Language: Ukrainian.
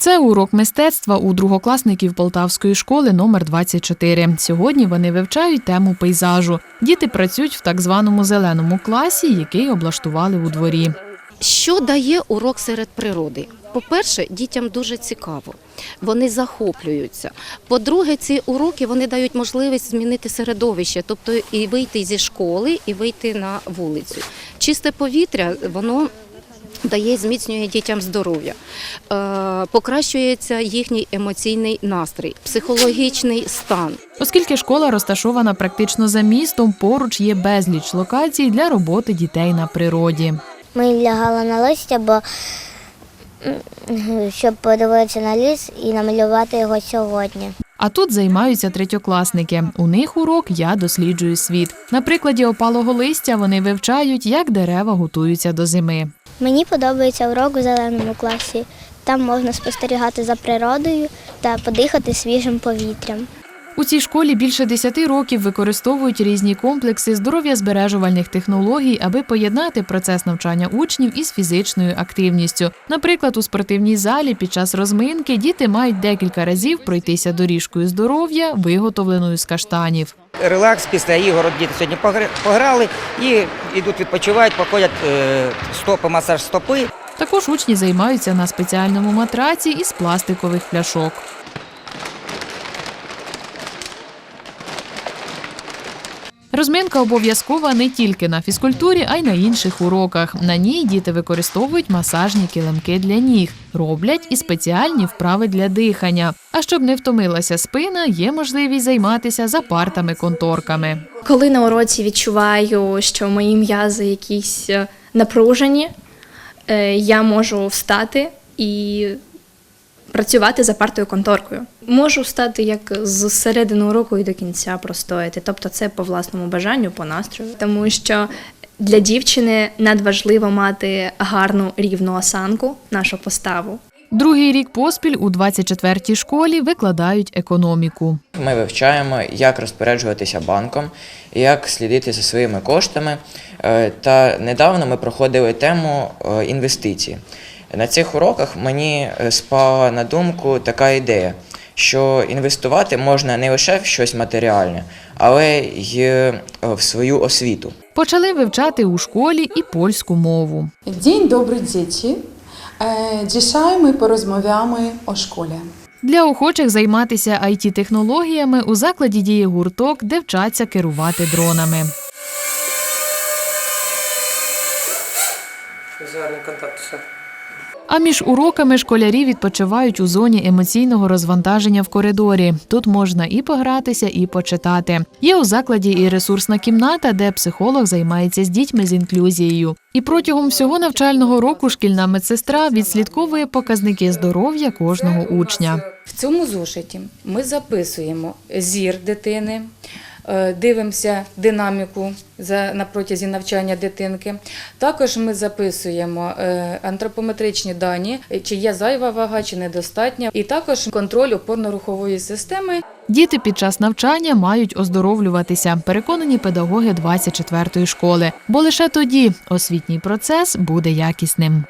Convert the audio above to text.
Це урок мистецтва у другокласників Полтавської школи номер 24. Сьогодні вони вивчають тему пейзажу. Діти працюють в так званому зеленому класі, який облаштували у дворі. Що дає урок серед природи? По-перше, дітям дуже цікаво, вони захоплюються. По-друге, ці уроки вони дають можливість змінити середовище, тобто і вийти зі школи, і вийти на вулицю. Чисте повітря, воно дає, зміцнює дітям здоров'я, е, покращується їхній емоційний настрій, психологічний стан. Оскільки школа розташована практично за містом, поруч є безліч локацій для роботи дітей на природі. Ми лягали на листя, бо щоб подивитися на ліс і намалювати його сьогодні. А тут займаються третьокласники. У них урок Я досліджую світ. На прикладі опалого листя вони вивчають, як дерева готуються до зими. Мені подобається урок у зеленому класі. Там можна спостерігати за природою та подихати свіжим повітрям. У цій школі більше 10 років використовують різні комплекси здоров'я збережувальних технологій, аби поєднати процес навчання учнів із фізичною активністю. Наприклад, у спортивній залі під час розминки діти мають декілька разів пройтися доріжкою здоров'я, виготовленою з каштанів. Релакс після ігор діти сьогодні погра- пограли і йдуть відпочивають, проходять е, стопи, масаж стопи. Також учні займаються на спеціальному матраці із пластикових пляшок. Розминка обов'язкова не тільки на фізкультурі, а й на інших уроках. На ній діти використовують масажні килимки для ніг, роблять і спеціальні вправи для дихання. А щоб не втомилася спина, є можливість займатися за партами-конторками. Коли на уроці відчуваю, що мої м'язи якісь е, напружені, е, я можу встати і працювати за партою конторкою. Можу встати як з середини уроку і до кінця простояти. Тобто це по власному бажанню, по настрою. Тому що для дівчини надважливо мати гарну рівну осанку, нашу поставу. Другий рік поспіль у 24-й школі викладають економіку. Ми вивчаємо, як розпоряджуватися банком, як слідити за своїми коштами. Е, Та недавно ми проходили тему е, інвестиції. На цих уроках мені е, спала на думку така ідея, що інвестувати можна не лише в щось матеріальне, ale й в свою освіту. Почали вивчати у школі і польську мову. Dobry dzieci. E, Dzisiaj my porozmawiamy o szkole. Для охочих займатися it технологіями у закладі діє гурток, де вчаться керувати дронами. Візуальний контакт. все. А між уроками школярі відпочивають у зоні емоційного розвантаження в коридорі. Тут можна і погратися, і почитати. Є у закладі і ресурсна кімната, де психолог займається з дітьми з інклюзією. І протягом всього навчального року шкільна медсестра відслідковує показники здоров'я кожного учня. В цьому зошиті ми записуємо зір дитини, дивимося динаміку на протязі навчання дитинки. Також ми записуємо е, антропометричні дані, чи є зайва вага, чи недостатня, і також контроль опорно-рухової системи. Діти під час навчання мають оздоровлюватися, переконані педагоги 24-ї школи, бо лише тоді освітній процес буде якісним.